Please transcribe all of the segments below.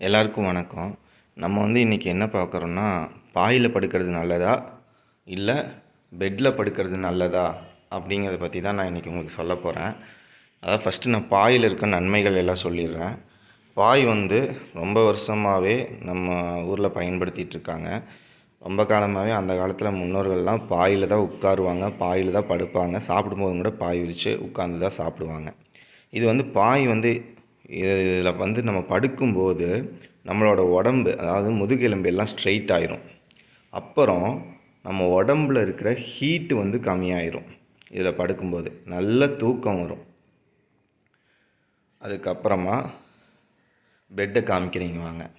எல்லாருக்கும் வணக்கம். நம்ம வந்து இன்றைக்கி என்ன பார்க்குறோன்னா பாயில் படுக்கிறது நல்லதா? இல்லை பெட்டில் படுக்கிறது நல்லதா? அப்படிங்கிறத பற்றி தான் நான் இன்றைக்கி உங்களுக்கு சொல்ல போகிறேன் அதாவது ஃபஸ்ட்டு நான் பாயில் இருக்க நன்மைகள் எல்லாம் சொல்லிடுறேன். பாய் வந்து ரொம்ப வருஷமாகவே நம்ம ஊரில் பயன்படுத்திகிட்டு இருக்காங்க. ரொம்ப காலமாகவே அந்த காலத்தில் முன்னோர்கள்லாம் பாயில் தான் உட்காருவாங்க பாயில் தான் படுப்பாங்க. சாப்பிடும்போது கூட பாய் விரித்து உட்காந்து தான் சாப்பிடுவாங்க. இது வந்து பாய் வந்து இதில் வந்து நம்ம படுக்கும்போது நம்மளோட உடம்பு அதாவது முதுகெலும்பு எல்லாம் ஸ்ட்ரெயிட் ஆயிரும். அப்புறம் நம்ம உடம்புல இருக்கிற ஹீட்டு வந்து கம்மியாயிரும் இதில் படுக்கும்போது. நல்ல தூக்கம் வரும். அதுக்கப்புறமா பெட்டை காமிக்கிறீங்க வாங்க.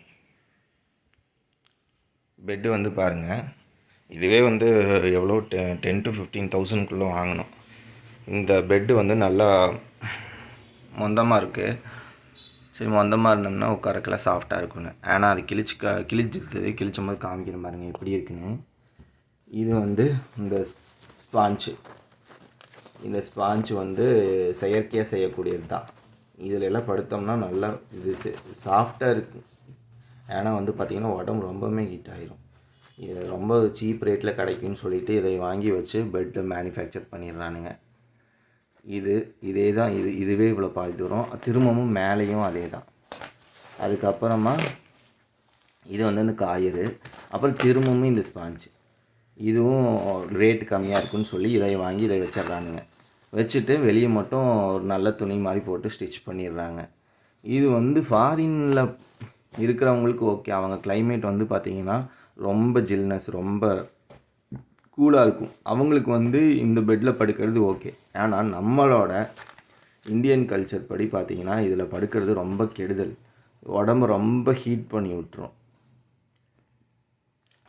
பெட்டு வந்து பாருங்கள் இதுவே வந்து எவ்வளோ? டெ டென் டு ஃபிஃப்டீன் தௌசண்ட்குள்ளே வாங்கினோம் இந்த பெட்டு வந்து நல்லா மொந்தமாக இருக்குது சரி மொந்தமாக இருந்தோம்னா உட்காரக்கெல்லாம் சாஃப்டாக இருக்குன்னு ஆனால் அது கிழிச்சு க கிழிச்சிருந்தது கிழிச்சும் போது காமிக்கிற பாருங்க எப்படி இருக்குன்னு. இது வந்து இந்த ஸ்பாஞ்சு இந்த ஸ்பாஞ்சு வந்து செயற்கையாக செய்யக்கூடியது தான். இதில் எல்லாம் படுத்தோம்னா நல்லா இது சாஃப்டாக இருக்கு. ஏன்னா வந்து பார்த்திங்கன்னா உடம்பு ரொம்பவுமே ஹீட் ஆகிரும் இது ரொம்ப சீப் ரேட்டில் கிடைக்கும்னு சொல்லிட்டு இதை வாங்கி வச்சு பெட்டு மேனுஃபேக்சர் பண்ணிடுறானுங்க. இது இதே தான் இது இதுவே இவ்வளோ பாதி தூரம். திரும்பவும் மேலேயும் அதே தான் அதுக்கப்புறமா இது வந்து இந்த காயரு அப்புறம் திரும்பவும் இந்த ஸ்பாஞ்சு இதுவும் ரேட் கம்மியாக இருக்குன்னு சொல்லி இதை வாங்கி இதை வச்சிடுறானுங்க. வச்சுட்டு வெளியே மட்டும் ஒரு நல்ல துணி மாதிரி போட்டு ஸ்டிச் பண்ணிடுறாங்க. இது வந்து ஃபாரினில் இருக்கிறவங்களுக்கு ஓகே அவங்க கிளைமேட் வந்து பார்த்திங்கன்னா ரொம்ப ஜில்னஸ் ரொம்ப கூலாக இருக்கும். அவங்களுக்கு வந்து இந்த பெட்டில் படுக்கிறது ஓகே ஆனால் நம்மளோட இந்தியன் கல்ச்சர் படி பார்த்திங்கன்னா இதில் படுக்கிறது ரொம்ப கெடுதல். உடம்பு ரொம்ப ஹீட் பண்ணி விட்டுரும்.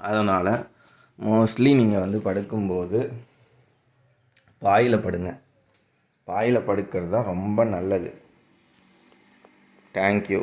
அதனால் மோஸ்ட்லி நீங்கள் வந்து படுக்கும்போது பாயில் படுங்க. பாயில் படுக்கிறது தான் ரொம்ப நல்லது. தேங்க்யூ